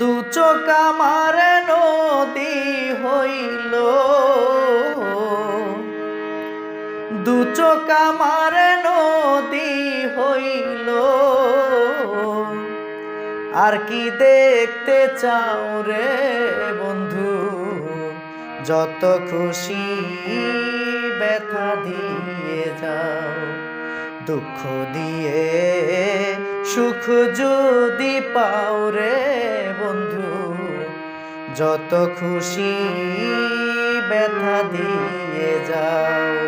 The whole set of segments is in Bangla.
দু চোখ নদী হইল। দু চোখ নদী হইল। আর কি দেখতে চাও রে বন্ধু? যত খুশি ব্যথা দিয়ে যাও, দুঃখ দিয়ে সুখ যদি পাও রে বন্ধু যত খুশি ব্যথা দিয়ে যাও।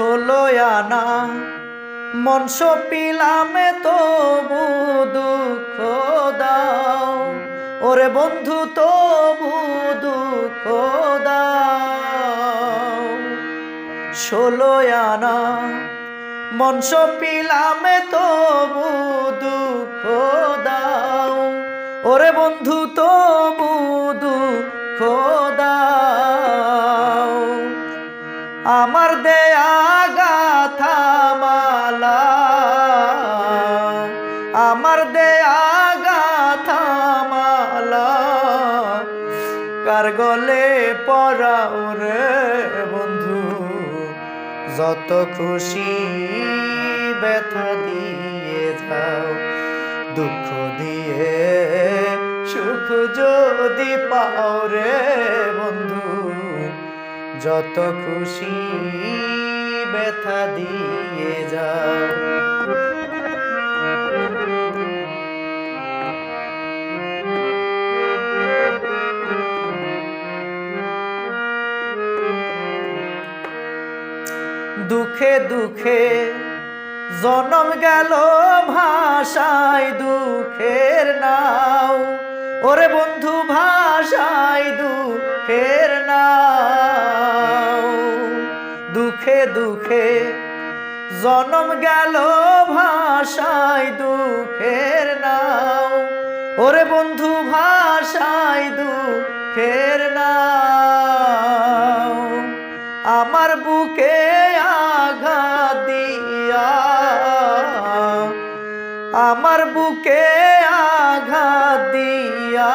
ষোলো আনা। মনস পিলামে তবু দুঃখ দাও। ওরে বন্ধু, তবু দুঃখ দাও। ষোলো আনা। মনস পিলামে তবু দুঃখ দাও। ওরে বন্ধু আমার দেয়া গাথা মালা। আমার দেয়া গাথা মালা। কার গলে পরাও রে বন্ধু, যত খুশি ব্যথা দিয়ে যাও, দুঃখ দিয়ে সুখ যদি পাও রে বন্ধু। যত খুশি ব্যথা দিয়ে যাও। দুঃখে দুঃখে জনম গেল ভাষায় দুঃখের নাও। ওরে বন্ধু, ভাষায় দুঃখের দুঃখে, জনম গেল ভাষায় দুঃখের নাও। ওরে বন্ধু, ভাষায় দুঃখের নাও। আমার বুকে আঘাত দিয়া, আমার বুকে আঘাত দিয়া,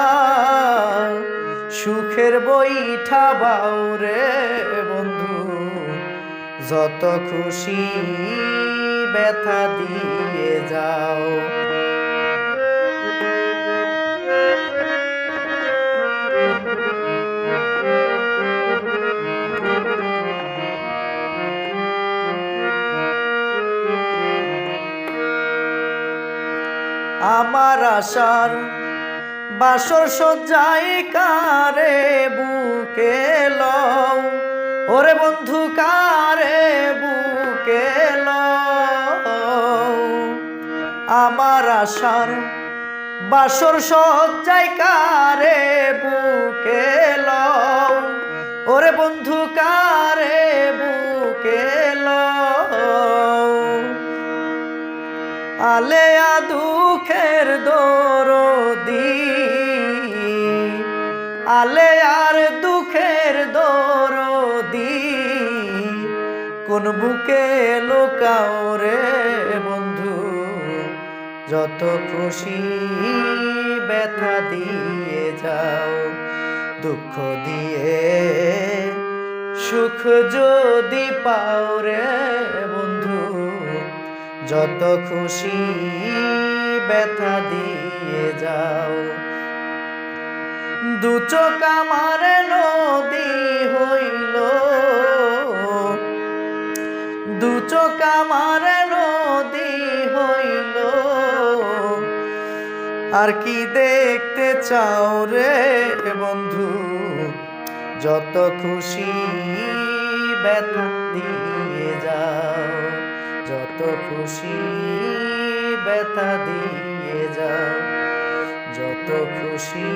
সুখের বইঠা বাউ রে বন্ধু। যত খুশি ব্যথা দিয়ে যাও। আমার আশার বাসর সজ্জাই কারে বুকে লও। ওরে বন্ধু, কারে বুকে আমার আশার বাসর সজ্জাই কারে বুকে ওরে বন্ধু, কারে বুকে আলেয়া দুঃখের কোন বুকে লোকাও রে বন্ধু? যত খুশি ব্যথা দিয়ে যাও, দুঃখ দিয়ে সুখ যদি পাও রে বন্ধু, যত খুশি ব্যথা দিয়ে যাও। দু চোখ আমার নদী হইল আমার নদী হইল। আর কি দেখতে চাও রে বন্ধু? যত খুশি ব্যথা দিয়ে যাও। যত খুশি ব্যথা দিয়ে যাও। যত খুশি